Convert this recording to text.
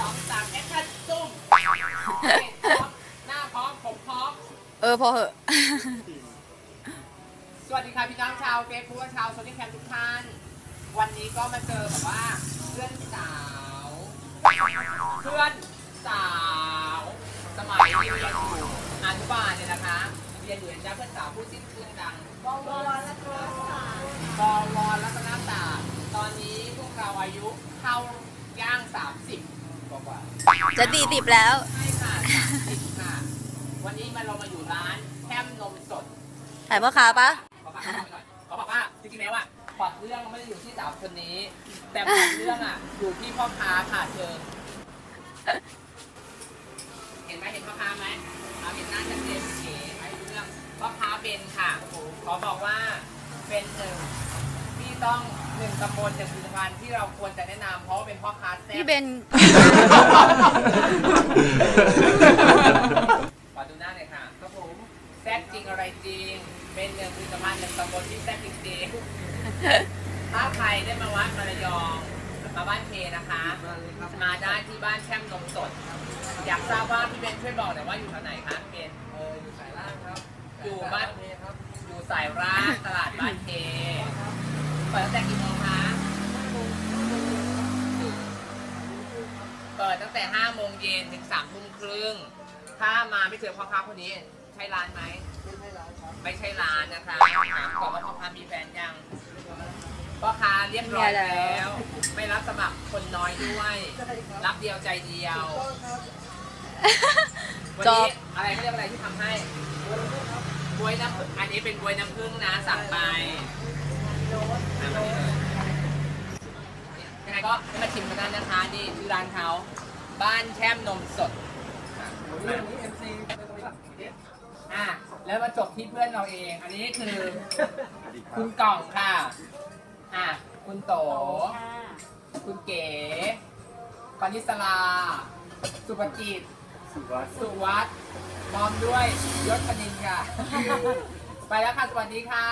สองสามแอคชั่นซุ่มหน้าพร้อมผมพร้อม เออพอเหอะ สวัสดีค่ะพี่น้องชาวเฟซบุ๊กชาวโซนี่แคมทุกท่าน วันนี้ก็มาเจอแบบว่าเพื่อนสาว เพื่อนสาว สมัยที่เรียนอยู่อนุบาลเนี่ยนะคะ เรียนอยู่นะจ๊ะเพื่อนสาวผู้สิ้นชื่อดังบวรและก็บวรและก็น้ำตาตอนนี้พวกเราอายุเข้าย่าง30ก ว่าๆจะดีติบแล้ว ใช่ค่ะสามสิบค่ะ วันนี้มาเรามาอยู่ร้านแคมนมสดถ่ายพ่อค้าปะขอฝากหน่อยขอบอกว่าจริงๆแล้วอะพล็อตเรื่องไม่ได้อยู่ที่สาวคนนี้ แต่พล็อตเรื่องอะอยู่ที่พ่อค้าค่ะเธอเห็นไหมเห็นพ่อค้าไหมเอาเห็นหน้าชัดเจนเก๋ไปเรื่องพ่อค้าเบนค่ะขอบอกว่าเป็นหนึ่งที่ ต้องหนึ่งตำบลหนึ่งผลิตภัณฑ์ที่เราควรจะแนะนำเพราะว่าเป็นพ่อค้าแซ่พี่บเบนมาดูหน้าหน่อยค่ะครับผมแซ่บจริงอะไรจริง เป็นหนึ่งผลิตภัณฑ์หนึ่งตำบลที่แซ่บจริงๆถ้าใครได้มาวัดมาระยองมาบ้านเคนะคะ มาได้ที่บ้านแช่มนมสด อยากทราบว่าพี่เบนช่วยบอกหน่อยว่าอยู่แถวไหนคะพี่เบนเอออยู่สายล่างครับ อยู่บ้านเมครับอยู่สายร้านตลาดบ้านเค เปิดตั้งแต่กี่โมงคะเปิดตั้งแต่5โมงเย็นถึง3ทุ่มครึ่ง ถ้ามาไม่เจอพ่อค้าคนนี้ ใช่ร้านไหม ไม่ใช่ร้านครับ ไม่ใช่ร้านนะคะถามก่อนว่าพ่อค้ามีแฟนยัง พ่อค้าเรียบร้อยแล้ว ไม่รับสมัครคนน้อยด้วยใช่ครับรับเดียวใจเดียวก็ครับวันจนี้บ อะไรเขาเรียกอะไรที่ทำให้บวยน้ำผึ้งอันนี้เป็นบวยน้ำผึ้งนะสั่งไปอะมานี่เลยยังไง ก็ให้มาชิมกันได้นะคะนี่คือร้านเขาบ้านแช่มนมสดเรื่องนี้ MC เป็นตัวหลักอะแล้วมาจบที่เพื่อนเราเอง อันนี้คือ คุณกล่องค่ะ อะ คุณโต คุณเก๋ปานิสลา สุภกิจ สุวัสดิ์สุวัสด์พร้อมด้วยยศคณินค่ะ ไปแล้วค่ะ สวัสดีค่ะ